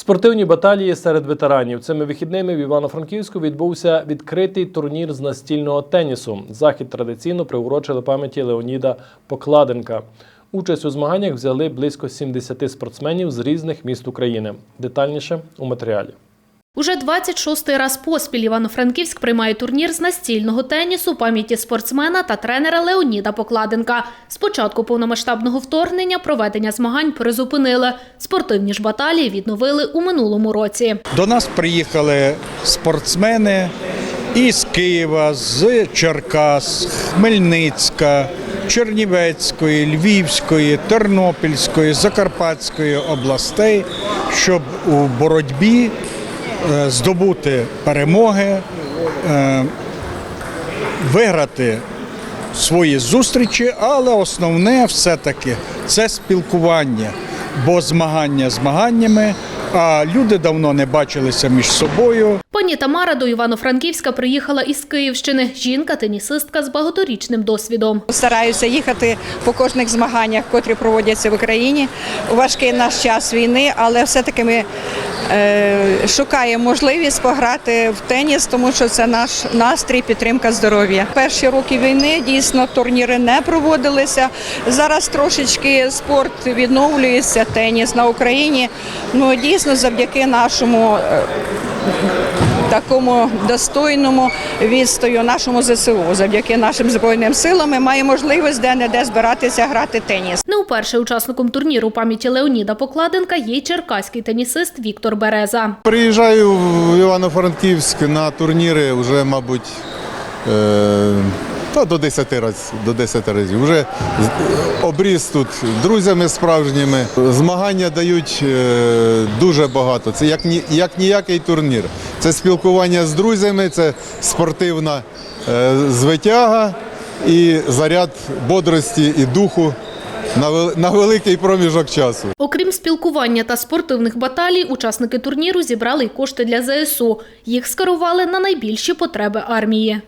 Спортивні баталії серед ветеранів. Цими вихідними в Івано-Франківську відбувся відкритий турнір з настільного тенісу. Захід традиційно приурочили пам'яті Леоніда Покладенка. Участь у змаганнях взяли близько 70 спортсменів з різних міст України. Детальніше у матеріалі. Уже 26-й раз поспіль Івано-Франківськ приймає турнір з настільного тенісу пам'яті спортсмена та тренера Леоніда Покладенка. З початку повномасштабного вторгнення проведення змагань призупинили. Спортивні ж баталії відновили у минулому році. До нас приїхали спортсмени із Києва, з Черкас, Хмельницька, Чернівецької, Львівської, Тернопільської, Закарпатської областей, щоб у боротьбі здобути перемоги, е, виграти свої зустрічі, але основне все-таки це спілкування, бо змагання змаганнями, а люди давно не бачилися між собою. Пані Тамара до Івано-Франківська приїхала із Київщини. Жінка, тенісистка з багаторічним досвідом. Стараюся їхати по кожних змаганнях, котрі проводяться в Україні важкий наш час війни, але все-таки ми е, шукаємо можливість пограти в теніс, тому що це наш настрій, підтримка здоров'я. Перші роки війни дійсно турніри не проводилися. Зараз трошечки спорт відновлюється, теніс на Україні. Ну дійсно завдяки нашому. Такому достойному відстою нашому ЗСУ, завдяки нашим збройним силам, ми маємо можливість де-не-де збиратися грати теніс. Не вперше учасником турніру пам'яті Леоніда Покладенка є й черкаський тенісист Віктор Береза. Приїжджаю в Івано-Франківськ на турніри вже, мабуть, е, та до 10 разів. До 10 разів. Вже обріз тут друзями справжніми. Змагання дають е, дуже багато. Це як, як ніякий турнір. Це спілкування з друзями, це спортивна е, звитяга і заряд бодрості і духу на великий проміжок часу. Окрім спілкування та спортивних баталій, учасники турніру зібрали й кошти для ЗСУ. Їх скерували на найбільші потреби армії.